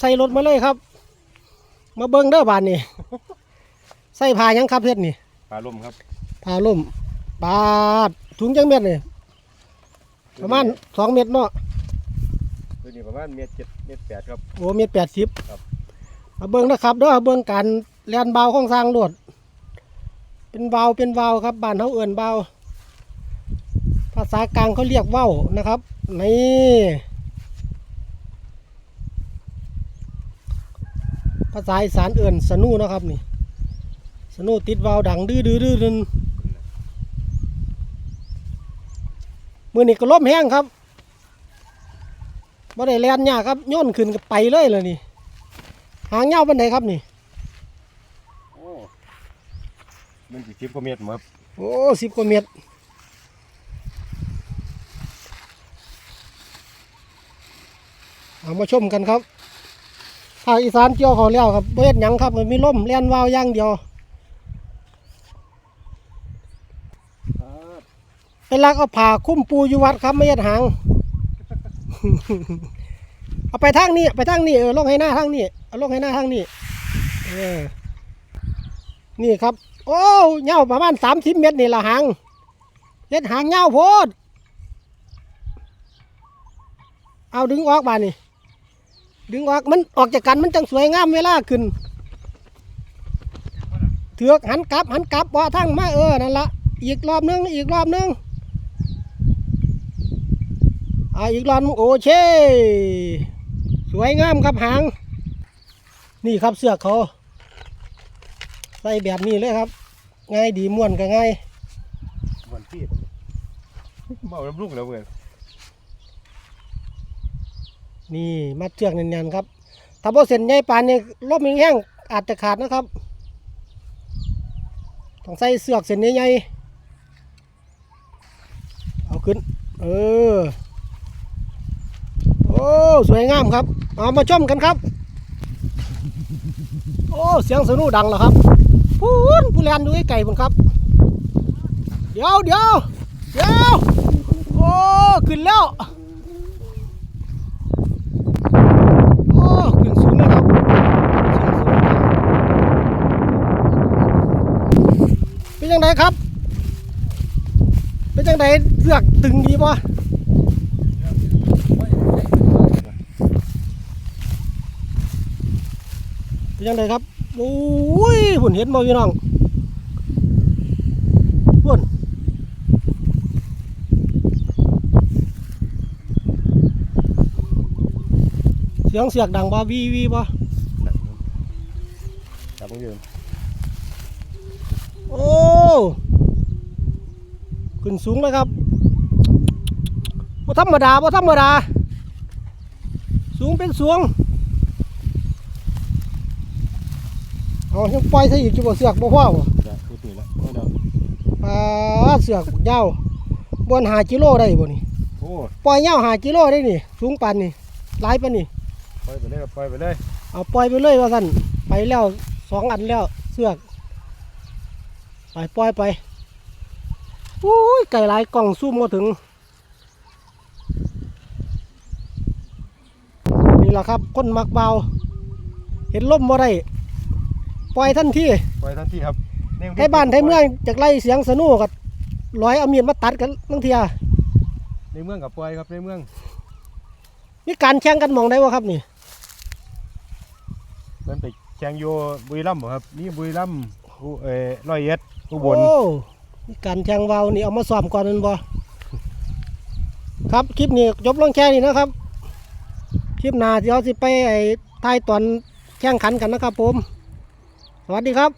ใส่รถมาเลยครับ มาเบิ้งเด้อบานนี่ใส่ผ้าหยังครับเฮ็ดนี่ปลาล่มครับผ้าล่มปาดถุงจังเม็ดนี่ประมาณสองเม็ดเนาะตัวนี้ประมาณเมตรเจ็ดเมตรแปดครับโอ้เม็ดแปดสิบครับมาเบิ้งนะครับเด้อเบิ้งการแลนเบาของสร้างรถเป็นเบาเป็นเบาครับบ้านเขาเอื่นเบาภาษากลางเขาเรียกเว้านะครับนี่ ภาษาอีสานเอื่นสนูนะครับนี่ สนูติดเบาดังดื้อดื้อดื้อดื้อมือนี่ก็ล้มแห้งครับบ่ได้แลนยากครับโย่นขึ้นก็ไปเลยเลยนี่ หางเงาบันไดครับนี่ โอ้มันสิสิบกว่าเมตรหมดครับโอ้สิบกว่าเมตรเอามาชมกันครับ ภาคอีสานเกี่ยวเขาแล้วครับเบ็ดหยังครับมันมีล่มเลียนวาวอย่างเดียวเป็นลักเอาผ่าคุ้มปูอยู่วัดครับไม่ยัดหาง เอาไปทางนี้ไปทางนี้เออลงให้หน้าทางนี้เอาลงให้หน้าทางนี้เออนี่ครับ โอ้เงาประมาณสามสิบเมตรนี่ละหางเล็ดหางเงาโพด เอาดึงออกบานนี่ ดึงออกมันออกจากกันมันจังสวยงามเวลาขึ้น เถือกหันกลับหันกลับว่าทั้งมาเออนั่นละอีกรอบนึงอีกรอบนึงอ่าอีกรอบนึงโอเคสวยงามครับหาง นี่ครับเสือกเขาใส่แบบนี้เลยครับ ง่ายดีม่วนก็ง่ายวันที่เมาน้ำลูกแล้วเพื่อ นี่มัดเชือกแน่นๆครับ ถ้าบ่เส้นใหญ่ปานนี้ลมแห้งอาจจะขาดนะครับ ต้องใส่เสือกเส้นใหญ่ๆเอาขึ้น เออ โอ้ สวยงามครับ เอามาชมกันครับ โอ้ เสียงสนุดังแล้วครับพูนผู้แลนดูไกลๆพุ่นครับ เดี๋ยวเดี๋ยวเดี๋ยวโอ้ ขึ้นแล้ว โอ้ขึ้นสูงนะครับเสียงสูงนะครับ เป็นยังไงครับ เป็นยังไงเสือกตึงดีป่ะเป็นยังไงครับโอ้ยหุ่นเห็นบ่พี่น้องหุ่นเสียงเสียกดังบ่วีวีบ่จับมือยืน โอ้ขึ้นสูงเลยครับบ่ธรรมดาบ่ธรรมดา สูงเป็นสูงเอายังปล่อยซะอีกจุบ่เสือกบ่พ่อบ่จะพูดนี่ละก็เดาปลาเสือกยาวบนหากิโลได้บ่นี่โอ้ปล่อยยาวหากิโลได้นี่ สูงปานนี่หลายปานนี่ปล่อยไปเลยครับปล่อยไปเลยเอาปล่อยไปเลยว่าสั่นไปแล้วสองอันแล้วเสือก ไปปล่อยไปอุ้ยไก่หลายกล่องซูมมาถึง นี่แหละครับคนมักเบา เห็นล่มบ่ได้ปล่อยทันทีปล่อยทันทีครับใกรุงเทไทพยบ้านไทยเมืองจากไล่เสียงสนุกกับร้อยเอามีดมาตัดกันบางเทียในเมืองกับปล่อยครับในเมืองมีการแข่งกันหมองได้วะครับนี่เพิ่นไปแข่งโยบุรีรัมย์บ่ครับนี่บุรีรัมย์อุ เอ่อร้อยเอ็ดอุบล โอ้มีการแข่งเวานี่เอามาซ้อมก่อนนั่นบ่ครับคลิปนี้จบลงแค่นี้นะครับ คลิปหน้าเดี๋ยวสิไปไอ้ทายตอนแข่งขันกันนะครับผม สวัสดีครับ